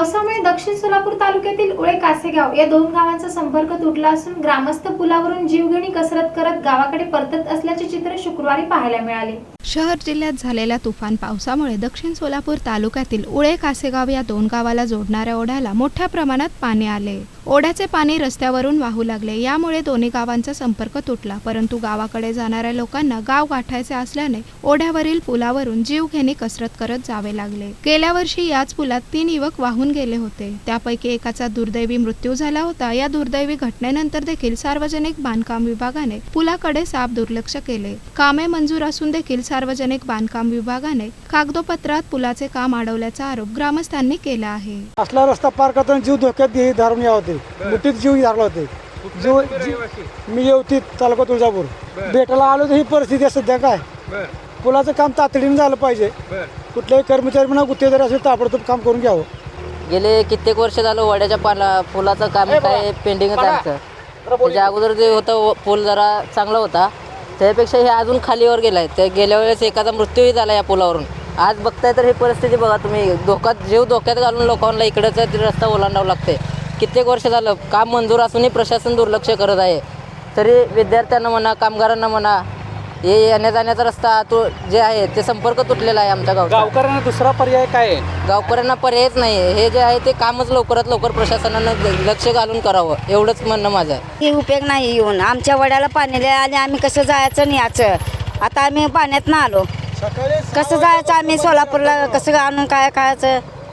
पावसामुळे दक्षिण सोलापूर तालुक्यातील उळे कासेगाव या दोन गावांचा संपर्क तुटला असून ग्रामस्थ पुलावरून जीवघेणी कसरत करत गावाकडे परतत असल्याचे चित्र शुक्रवारी पाहायला मिळाले. शहर जिल्ह्यात झालेल्या तुफान पावसामुळे दक्षिण सोलापूर तालुक्यातील उळे कासेगाव या दोन गावाला जोडणाऱ्या ओढ्याला मोठ्या प्रमाणात पाणी आले. ओढ्याचे पाणी रस्त्यावरून वाहू लागले. यामुळे दोन्ही गावांचा संपर्क तुटला. परंतु गावाकडे जाणाऱ्या लोकांना गाव गाठायचे असल्याने ओढ्यावरील पुलावरून जीवघेणी कसरत करत जावे लागले. गेल्या वर्षी याच पुलात तीन युवक वाहून गेले होते. त्यापैकी एकाचा दुर्दैवी मृत्यू झाला होता. या दुर्दैवी घटनेनंतर देखील सार्वजनिक बांधकाम विभागाने पुलाकडे साफ दुर्लक्ष केले. कामे मंजूर असून देखील सार्वजनिक बांधकाम विभागाने कागदोपत्रात पुलाचे काम अडवल्याचा आरोप ग्रामस्थांनी केला आहे. असला रस्ता पार करताना जीव धोक्यात धरून या होते मुठीत जीव धरला होते. जीव जी- मी येवती तालुका तुळजापूर. भेटायला आलो तर ही परिस्थिती आहे सध्या काय? पुलाचं काम तातडीने झालं पाहिजे. कुठल्याही कर्मचारी म्हणा गुत्तेदार असेल ताबडतोब काम करून घ्यावं. गेले कित्येक वर्ष झालं वड्याच्या पाला पुलाचं काम काय पेंडिंगच आहे आमचं. त्याच्या अगोदर जे होतं व- पूल जरा चांगला होता. त्यापेक्षा हे अजून खालीवर गेलाय. ते गेल्या वेळेस एखादा मृत्यूही झाला या पुलावरून. आज बघताय तर ही परिस्थिती बघा तुम्ही. धोक्यात जीव धोक्यात घालून लोकांना इकडचा रस्ता ओलांडावं लागते कित्येक वर्ष झालं काम मंजूर असूनही प्रशासन दुर्लक्ष करत आहे. तरी विद्यार्थ्यांना म्हणा कामगारांना म्हणा हे येण्या जाण्याचा रस्ता तो जे आहे ते संपर्क तुटलेला आहे आमच्या गावचा. गावकऱ्यांना दुसरा पर्याय काय आहे? गावकऱ्यांना पर्यायच नाही आहे. हे जे आहे ते कामच लवकरात लवकर प्रशासनानं लक्ष घालून करावं. एवढंच म्हणणं माझं आहे. हे उपयोग नाही येऊन. आमच्या वड्याला पाणी लय आणि आम्ही कसं जायचं आणि याचं? आता आम्ही पाण्यात ना आलो. कसं जायचं आम्ही सोलापूरला? कसं आणून काय खायचं?